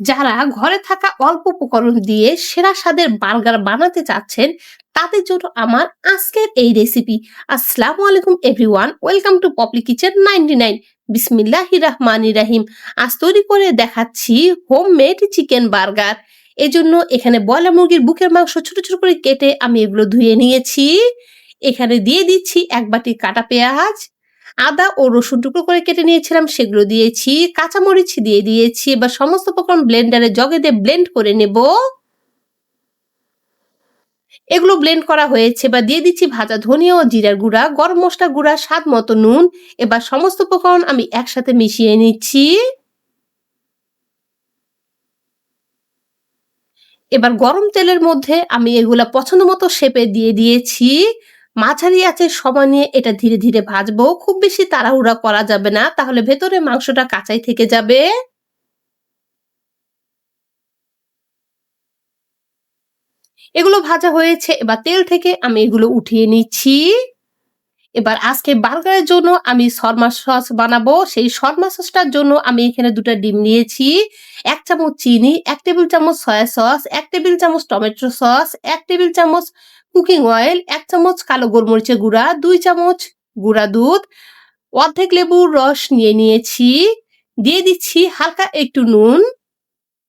যারা ঘরে থাকা অল্প উপকরণ দিয়ে সেরা স্বাদের বার্গার বানাতে চাচ্ছেন, তাদের জন্য আমার আজকের এই রেসিপি আসসালামু আলাইকুম everyone welcome to Popli kitchen ninety nine বিসমিল্লাহি রহমানি রাহিম। আজ তৈরি করে দেখাচ্ছি হোম মেড চিকেন বার্গার এজন্য এখানে বয়লা মুরগির বুকের মাংস ছোট ছোট করে কেটে আমি এগুলো ধুয়ে নিয়েছি। এখানে দিয়ে দিচ্ছি এক বাটি কাটা পেঁয়াজ আদা ও রসুন টুকরো করে কেটে নিয়েছিলাম, সেগুলো দিয়েছি, কাঁচামরিচ দিয়ে দিয়েছি, এবার সমস্ত উপকরণ ব্লেন্ডারে জগে দিয়ে ব্লেন্ড করে নেব। এগুলো ব্লেন্ড করা হয়েছে বা দিয়ে দিচ্ছি ভাজা ধনিয়া ও জিরার গুঁড়া, গরম মশলা গুঁড়া, স্বাদ মতো নুন, এবার সমস্ত উপকরণ আমি একসাথে মিশিয়ে নিচ্ছি। এবার গরম তেলের মধ্যে আমি এগুলা পছন্দ মতো শেপে দিয়ে দিয়েছি। মাঝারি আছে সময় নিয়ে এটা ধীরে ধীরে ভাজবো। খুব বেশি তাড়াহুড়া করা যাবে না। তাহলে ভেতরে মাংসটা কাঁচাই থেকে যাবে। এগুলো ভাজা হয়েছে। এবার তেল থেকে আমি এগুলো উঠিয়ে নিচ্ছি। এবার আজকে বার্গারের জন্য আমি শর্মা সস বানাবো। সেই শর্মা সসটার জন্য আমি এখানে দুটো ডিম নিয়েছি। এক চামচ চিনি, এক টেবিল চামচ সয়া সস, এক টেবিল চামচ টমেটো সস, এক টেবিল চামচ কুকিং অয়েল এক চামচ কালো গোলমরিচের গুঁড়া, দুই চামচ গুঁড়া দুধ, অর্ধেক লেবুর রস নিয়ে নিয়েছি। দিয়ে দিচ্ছি হালকা একটু নুন।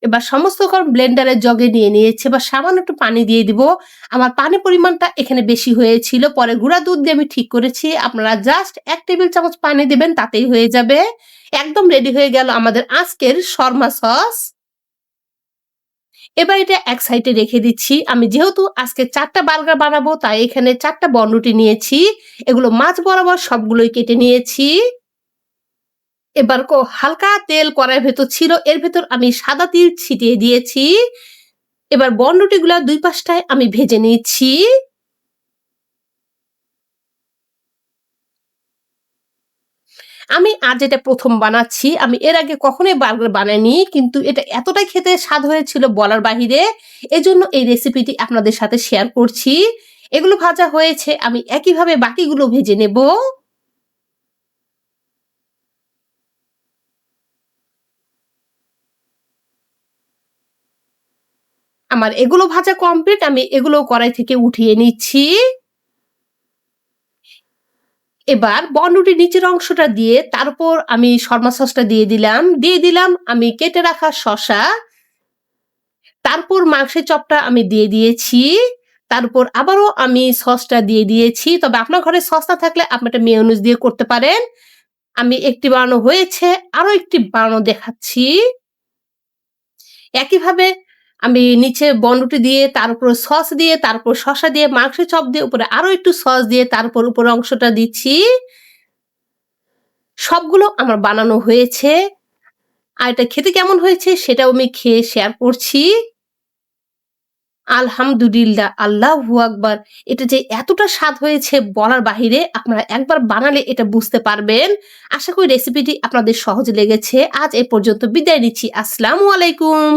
এবার সমস্ত রকম ব্লেন্ডারের জগে নিয়ে নিয়েছি। এবার সামান্য একটু পানি দিয়ে দিব। আমার পানির পরিমাণটা এখানে বেশি হয়েছিল। পরে গুঁড়া দুধ দিয়ে আমি ঠিক করেছি। আপনারা জাস্ট এক টেবিল চামচ পানি দেবেন, তাতেই হয়ে যাবে। একদম রেডি হয়ে গেল আমাদের আজকের শর্মা সস এবার এটা এক সাইডে রেখে দিচ্ছি। আমি যেহেতু আজকে চারটা বার্গার বানাবো, তাই এখানে চারটা বনরুটি নিয়েছি। এগুলো মাছ বরাবর সবগুলোই কেটে নিয়েছি। এবার কো হালকা তেল কড়াইয়ের ভেতর ছিল, এর ভেতর আমি সাদা তিল ছিটিয়ে দিয়েছি। এবার বনরুটিগুলো দুই পাশটায় আমি ভেজে নিচ্ছি। আমি আজ এটা প্রথম বানাচ্ছি, আমি এর আগে কখনোই বার্গার বানাইনি, কিন্তু এটা এতটাই খেতে স্বাদ হয়েছিল বলার বাহিরে। এজন্য এই রেসিপিটি আপনাদের সাথে শেয়ার করছি। এগুলো ভাজা হয়েছে, আমি একইভাবে বাকিগুলো ভেজে নেব। আমার এগুলো ভাজা কমপ্লিট আমি এগুলো কড়াই থেকে উঠিয়ে নিচ্ছি। এবার বনরুটির নিচের অংশটা দিয়ে তারপর আমি শর্মা সসটা দিয়ে দিলাম। দিয়ে দিলাম আমি কেটে রাখা শশা তারপর মাংসের চপটা আমি দিয়ে দিয়েছি। তারপর আবারও আমি সসটা দিয়ে দিয়েছি। তবে আপনার ঘরে সস না থাকলে আপনি একটা মেয়নিজ দিয়ে করতে পারেন। আমি একটি বানানো হয়েছে আরও একটি বানানো দেখাচ্ছি। একইভাবে আমি নিচে বনরুটি দিয়ে, তার উপর সস দিয়ে তারপর শশা দিয়ে, মাংসের চপ দিয়ে, উপরে আরও একটু সস দিয়ে তারপর উপর অংশটা দিচ্ছি। সবগুলো আমার বানানো হয়েছে। আর এটা খেতে কেমন হয়েছে সেটাও আমি খেয়ে শেয়ার করছি। আলহামদুলিল্লাহ, আল্লাহ আকবার। এটা যে এতটা স্বাদ হয়েছে বলার বাহিরে, আপনারা একবার বানালে এটা বুঝতে পারবেন। আশা করি রেসিপিটি আপনাদের সহজ লেগেছে। আজ এ পর্যন্ত বিদায় নিচ্ছি। আসসালামু আলাইকুম।